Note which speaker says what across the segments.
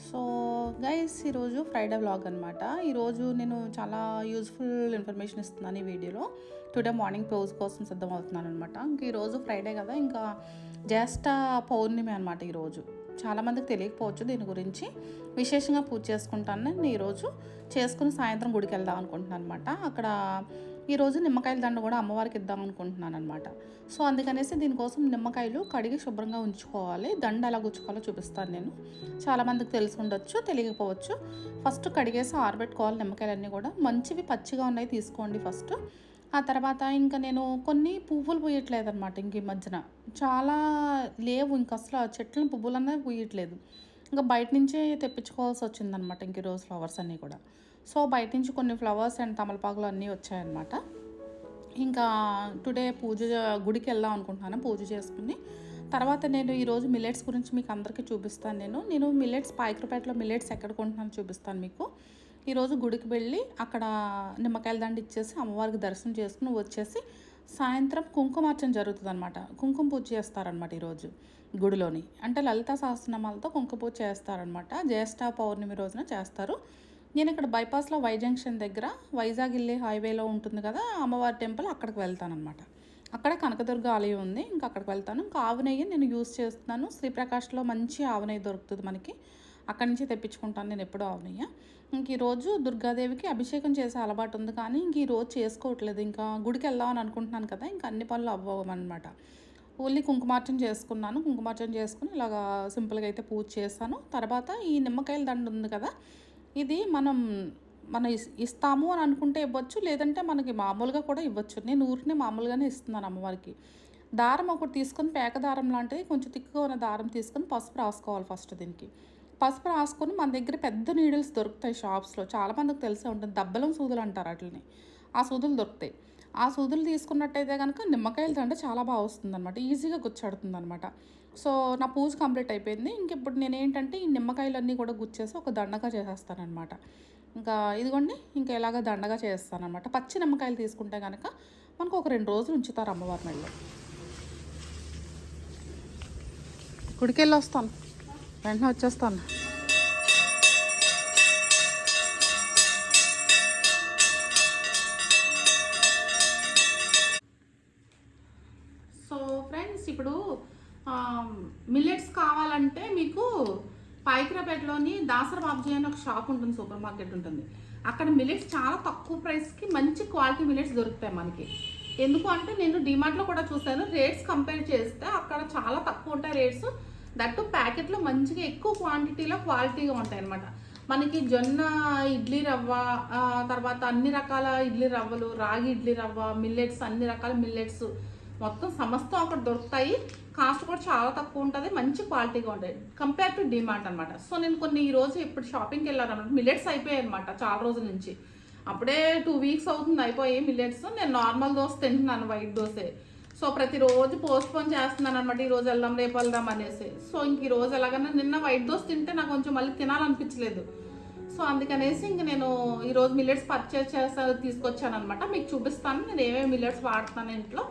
Speaker 1: So guys ఈరోజు Friday vlog అనమాట ఈరోజు నేను చాలా యూజ్ఫుల్ ఇన్ఫర్మేషన్ ఇస్తున్నాను ఈ వీడియోలో. టుడే మార్నింగ్ పోజ్ కోసం సిద్ధం అవుతున్నాను అనమాట ఇంక ఈరోజు ఫ్రైడే కదా ఇంకా జ్యేష్ఠ పౌర్ణమి అనమాట ఈరోజు. చాలామందికి తెలియకపోవచ్చు దీని గురించి. విశేషంగా పూజ చేసుకుంటాను నేను ఈరోజు చేసుకుని సాయంత్రం గుడికి వెళ్దాం అనుకుంటున్నాను అనమాట అక్కడ ఈరోజు నిమ్మకాయల దండ కూడా అమ్మవారికి ఇద్దాం అనుకుంటున్నాను అనమాట సో అందుకనేసి దీనికోసం నిమ్మకాయలు కడిగి శుభ్రంగా ఉంచుకోవాలి. దండ ఎలా గుచ్చుకోవాలో చూపిస్తాను నేను. చాలామందికి తెలిసి ఉండొచ్చు తెలియకపోవచ్చు. ఫస్ట్ కడిగేసి ఆరబెట్టుకోవాలి నిమ్మకాయలన్నీ కూడా. మంచివి పచ్చిగా ఉన్నాయి తీసుకోండి ఫస్ట్. ఆ తర్వాత ఇంకా నేను కొన్ని పువ్వులు పూయట్లేదు అనమాట ఇంక ఈ మధ్యన. చాలా లేవు ఇంక అసలు ఆ చెట్లను పువ్వులు అన్నది పూయట్లేదు. ఇంకా బయట నుంచే తెప్పించుకోవాల్సి వచ్చిందనమాట ఇంక ఈ రోజు ఫ్లవర్స్ అన్నీ కూడా. సో బయట నుంచి కొన్ని ఫ్లవర్స్ అండ్ తమలపాకులు అన్నీ వచ్చాయన్నమాట. ఇంకా టుడే పూజ గుడికి వెళ్దాం అనుకుంటున్నాను పూజ చేసుకుని. తర్వాత నేను ఈరోజు మిల్లెట్స్ గురించి మీకు అందరికీ చూపిస్తాను నేను. నేను మిల్లెట్స్ పాయకరపేటలో మిల్లెట్స్ ఎక్కడ కొంటున్నాను చూపిస్తాను మీకు. ఈరోజు గుడికి వెళ్ళి అక్కడ నిమ్మకాయల దండ ఇచ్చేసి అమ్మవారికి దర్శనం చేసుకుని వచ్చేసి సాయంత్రం కుంకుమార్చన జరుగుతుంది అనమాట కుంకుమ పూజ చేస్తారనమాట ఈరోజు గుడిలోని. అంటే లలిత సహస్రనామాలతో కుంకుమ పూజ చేస్తారనమాట జ్యేష్ఠ పౌర్ణమి రోజున చేస్తారు. నేను ఇక్కడ బైపాస్లో వై జంక్షన్ దగ్గర వైజాగ్ వెళ్ళే హైవేలో ఉంటుంది కదా అమ్మవారి టెంపుల్ అక్కడికి వెళ్తానమాట అక్కడ కనకదుర్గ ఆలయం ఉంది ఇంకా అక్కడికి వెళ్తాను. ఇంకా ఆవు నెయ్యి నేను యూస్ చేస్తున్నాను. శ్రీప్రకాష్లో మంచి ఆవు నెయ్యి దొరుకుతుంది మనకి. అక్కడి నుంచి తెప్పించుకుంటాను నేను ఎప్పుడూ ఆవునయ్య. ఇంక ఈరోజు దుర్గాదేవికి అభిషేకం చేసే అలవాటు ఉంది కానీ ఇంక ఈరోజు చేసుకోవట్లేదు. ఇంకా గుడికి వెళ్దామని అనుకుంటున్నాను కదా ఇంకా అన్ని పనులు అవ్వమన్నమాట ఓన్లీ కుంకుమార్చన చేసుకున్నాను. కుంకుమార్చన చేసుకుని ఇలాగా సింపుల్గా అయితే పూజ చేస్తాను. తర్వాత ఈ నిమ్మకాయల దండ ఉంది కదా ఇది మనం మనం ఇస్- ఇస్తాము అని అనుకుంటే ఇవ్వచ్చు లేదంటే మనకి మామూలుగా కూడా ఇవ్వచ్చు. నేను ఊరిని మామూలుగానే ఇస్తున్నాను అమ్మవారికి. దారం ఒకటి తీసుకొని పేక దారం లాంటిది కొంచెం తిక్కుగా ఉన్న దారం తీసుకొని పసుపు రాసుకోవాలి ఫస్ట్ దీనికి. పసుపు రాసుకొని మన దగ్గర పెద్ద నీడిల్స్ దొరుకుతాయి షాప్స్లో. చాలా మందికి తెలిసే ఉంటుంది. దబ్బలం సూదులు అంటారు వాటిని ఆ సూదులు దొరుకుతాయి. ఆ సూదులు తీసుకున్నట్టయితే కనుక నిమ్మకాయలు తింటే చాలా బాగా వస్తుంది అనమాట ఈజీగా గుచ్చాడుతుంది అనమాట సో నా పూజ కంప్లీట్ అయిపోయింది. ఇంకెప్పుడు నేను ఏంటంటే ఈ నిమ్మకాయలన్నీ కూడా గుచ్చేసి ఒక దండగా చేసేస్తానమాట ఇంకా ఇదిగోండి ఇంకా ఇలాగ దండగా చేస్తానమాట పచ్చి నిమ్మకాయలు తీసుకుంటే కనుక మనకు ఒక రెండు రోజులు ఉంచుతారు అమ్మవారి మెడలో గుడికి వెళ్ళి వస్తాను వెంటనే వచ్చేస్తాను. పైకిరాపేటలోని దాసర బాబుజీ అని ఒక షాప్ ఉంటుంది సూపర్ మార్కెట్ ఉంటుంది. అక్కడ మిల్లెట్స్ చాలా తక్కువ ప్రైస్కి మంచి క్వాలిటీ మిల్లెట్స్ దొరుకుతాయి మనకి. ఎందుకు అంటే నేను డిమార్ట్లో కూడా చూశాను రేట్స్ కంపేర్ చేస్తే అక్కడ చాలా తక్కువ ఉంటాయి రేట్స్ దట్టు ప్యాకెట్లో మంచిగా ఎక్కువ క్వాంటిటీలో క్వాలిటీగా ఉంటాయి అనమాట మనకి జొన్న ఇడ్లీ రవ్వ తర్వాత అన్ని రకాల ఇడ్లీ రవ్వలు రాగి ఇడ్లీ రవ్వ మిల్లెట్స్ అన్ని రకాల మిల్లెట్స్ మొత్తం సమస్తం అక్కడ దొరుకుతాయి. కాస్ట్ కూడా చాలా తక్కువ ఉంటుంది మంచి క్వాలిటీగా ఉంటుంది. కంపేర్ టు డిమాండ్ అనమాట సో నేను కొన్ని ఈ రోజు ఇప్పుడు షాపింగ్కి వెళ్ళాను అనమాట మిల్లెట్స్ అయిపోయాయి అనమాట చాలా రోజుల నుంచి. అప్పుడే టూ వీక్స్ అవుతుంది అయిపోయి మిల్లెట్స్ నేను నార్మల్ దోశ తింటున్నాను వైట్ దోశ. సో ప్రతిరోజు పోస్ట్ పోన్ చేస్తున్నాను అనమాట ఈ రోజు వెళ్దాం రేపు వెళ్దాం అనేసి. సో ఇంక ఈ రోజు నిన్న వైట్ దోశ తింటే నాకు కొంచెం మళ్ళీ తినాలనిపించలేదు. సో అందుకనేసి ఇంక నేను ఈరోజు మిల్లెట్స్ పర్చేస్ చేస్తా తీసుకొచ్చాను అనమాట మీకు చూపిస్తాను నేను ఏమేమి మిల్లెట్స్ వాడుతున్నాను ఇంట్లో.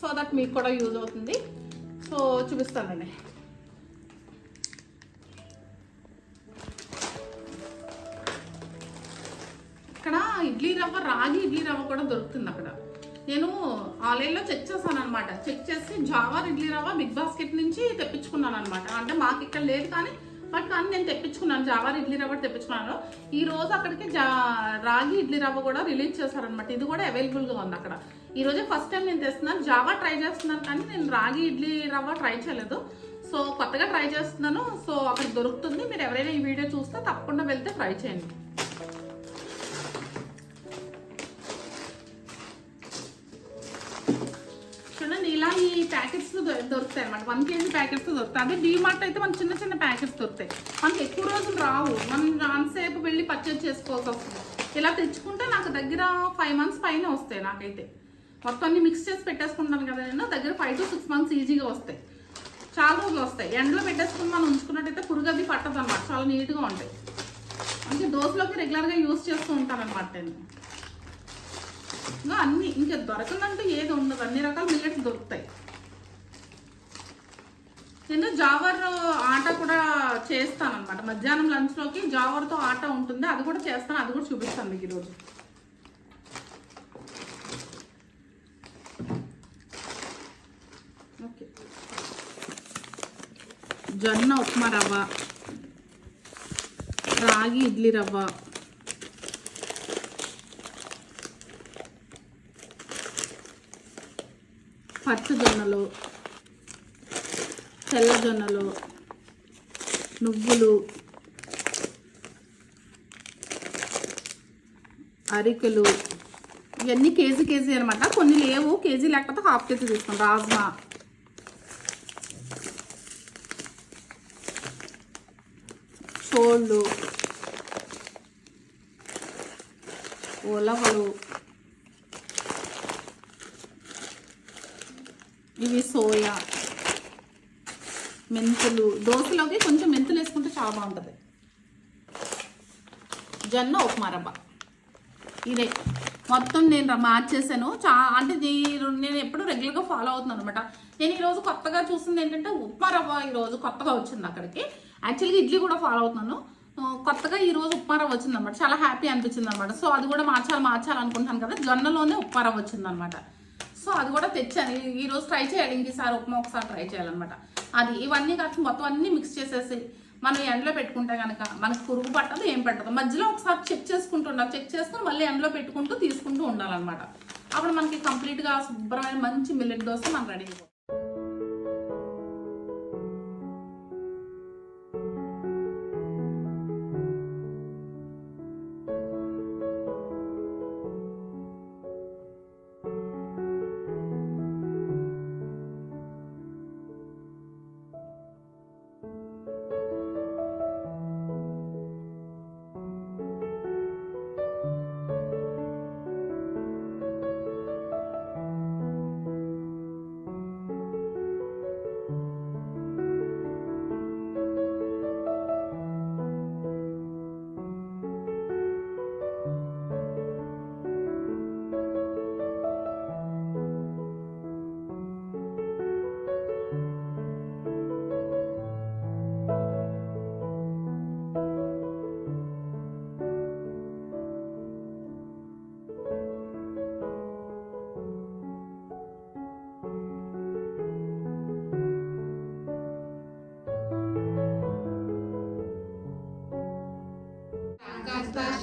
Speaker 1: సో దట్ మీకు కూడా యూజ్ అవుతుంది. సో చూపిస్తానండి. ఇక్కడ ఇడ్లీ రవ్వ రాగి ఇడ్లీ రవ్వ కూడా దొరుకుతుంది అక్కడ. నేను ఆన్లైన్లో చెక్ చేశాను అనమాట చెక్ చేసి జావార్ ఇడ్లీ రవ్వ బిగ్ బాస్కెట్ నుంచి తెప్పించుకున్నాను అనమాట అంటే మాకు ఇక్కడ లేదు కానీ బట్ కానీ నేను తెప్పించుకున్నాను. జావార్ ఇడ్లీ రవ్వ తెప్పించుకున్నాను. ఈ రోజు అక్కడికి జా రాగి ఇడ్లీ రవ్వ కూడా రిలీజ్ చేశారనమాట ఇది కూడా అవైలబుల్గా ఉంది అక్కడ. ఈ రోజే ఫస్ట్ టైం నేను తెస్తున్నాను. జావా ట్రై చేస్తున్నాను కానీ నేను రాగి ఇడ్లీ రవ్వ ట్రై చేయలేదు. సో కొత్తగా ట్రై చేస్తున్నాను. సో అక్కడ దొరుకుతుంది. మీరు ఎవరైనా ఈ వీడియో చూస్తే తప్పకుండా వెళ్తే ట్రై చేయండి. ప్యాకెట్స్ దొరుకుతాయి అనమాట వన్ కేజీ ప్యాకెట్స్ దొరుకుతాయి. అదే డీమార్ట్ అయితే మనకు చిన్న చిన్న ప్యాకెట్స్ దొరుకుతాయి. మనకి ఎక్కువ రోజులు రావు. మనం అంతసేపు వెళ్ళి పర్చేజ్ చేసుకోవాల్సి వస్తుంది ఇలా తెచ్చుకుంటే నాకు దగ్గర ఫైవ్ మంత్స్ పైన వస్తాయి నాకైతే. మొత్తం అన్ని మిక్స్ చేసి పెట్టేసుకుంటాను కదా నేను. దగ్గర ఫైవ్ టు సిక్స్ మంత్స్ ఈజీగా వస్తాయి. చాలా రోజులు వస్తాయి. ఎండలో పెట్టేసుకుని మనం ఉంచుకున్నట్టయితే పురుగది పట్టదు అనమాట చాలా నీట్గా ఉంటాయి. అంటే దోశలోకి రెగ్యులర్గా యూస్ చేస్తూ ఉంటాను అనమాట నేను. ఇంకా అన్నీ ఇంకా దొరకదంటూ ఏది ఉండదు. అన్ని రకాల మిల్లెట్స్ దొరుకుతాయి. నేను జావర్ ఆట కూడా చేస్తాను అనమాట మధ్యాహ్నం లంచ్లోకి జావర్తో ఆట ఉంటుంది. అది కూడా చేస్తాను. అది కూడా చూపిస్తాను మీకు ఈరోజు. ఓకే. జొన్న ఉప్మా రవ్వ రాగి ఇడ్లీ రవ్వ పచ్చ జొన్నలు తెల్లజొన్నలు నువ్వులు అరికెలు ఇవన్నీ కేజీ కేజీ అనమాట. కొన్ని లేవు. కేజీ లేకపోతే హాఫ్ కేజీ తీసుకోండి రాజ్మా. చోళ్ళు ఉలవలు చాలా బాగుంటుంది జొన్న ఉప్మా రవ్వ. ఇదే. మొత్తం నేను మార్చేసాను చా అంటే నేను నేను ఎప్పుడు రెగ్యులర్గా ఫాలో అవుతున్నాను అనమాట నేను ఈరోజు కొత్తగా చూసింది ఏంటంటే ఉప్మా రవ్వ ఈరోజు కొత్తగా వచ్చింది అక్కడికి. యాక్చువల్గా ఇడ్లీ కూడా ఫాలో అవుతున్నాను. కొత్తగా ఈ రోజు ఉప్మా రవ్వ వచ్చింది అనమాట చాలా హ్యాపీ అనిపించింది అనమాట సో అది కూడా మార్చాలి మార్చాలి అనుకుంటాను కదా. జొన్నలోనే ఉప్మా రవ్వ వచ్చింది అనమాట సో అది కూడా తెచ్చాను. ఈరోజు ట్రై చేయాలి. ఇంకసారి ఉప్మా ఒకసారి ట్రై చేయాలన్నమాట. అది ఇవన్నీ కాచి మొత్తం అన్నీ మిక్స్ చేసేసి మనం ఎండలో పెట్టుకుంటే కనుక మనకు పురుగు పట్టదు ఏం పెట్టదు. మధ్యలో ఒకసారి చెక్ చేసుకుంటూ ఉండాలి. చెక్ చేసుకుని మళ్ళీ ఎండలో పెట్టుకుంటూ తీసుకుంటూ ఉండాలన్నమాట. అప్పుడు మనకి కంప్లీట్గా శుభ్రమైన మంచి మిల్లెట్ దోశ మనం రెడీ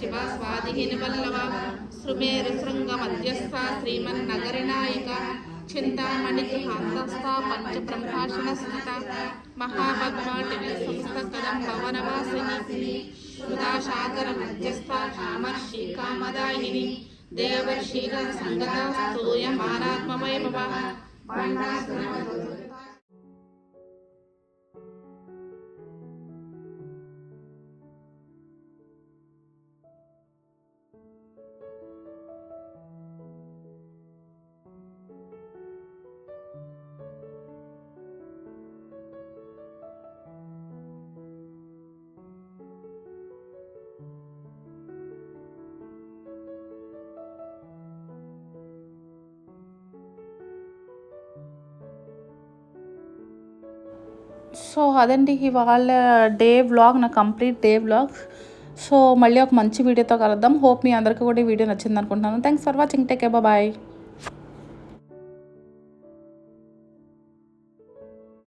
Speaker 1: అయిపోతుంది కాస్త శివ స్వాదిహిని వల్లవ శృంగ మధ్యస్థ శ్రీమన్నగరనాయిక చింతామణి గృహాంతస్థ పంచ బ్రహ్మాషణ స్థిత మహాపద్మాటిని సంస్థకరం భవనవాసిని సుధాశాగర మధ్యస్థ కామర్షి కామదాయిని దేవర్షిగణ సంగత స్తూయమానాత్మమయ భవ సో అదండి ఇవాళ డే వ్లాగ్ నా కంప్లీట్ డే వ్లాగ్. సో మళ్ళీ ఒక మంచి వీడియోతో కలుద్దాం. హోప్ మీ అందరికీ కూడా ఈ వీడియో నచ్చింది అనుకుంటున్నాను thanks for watching take bye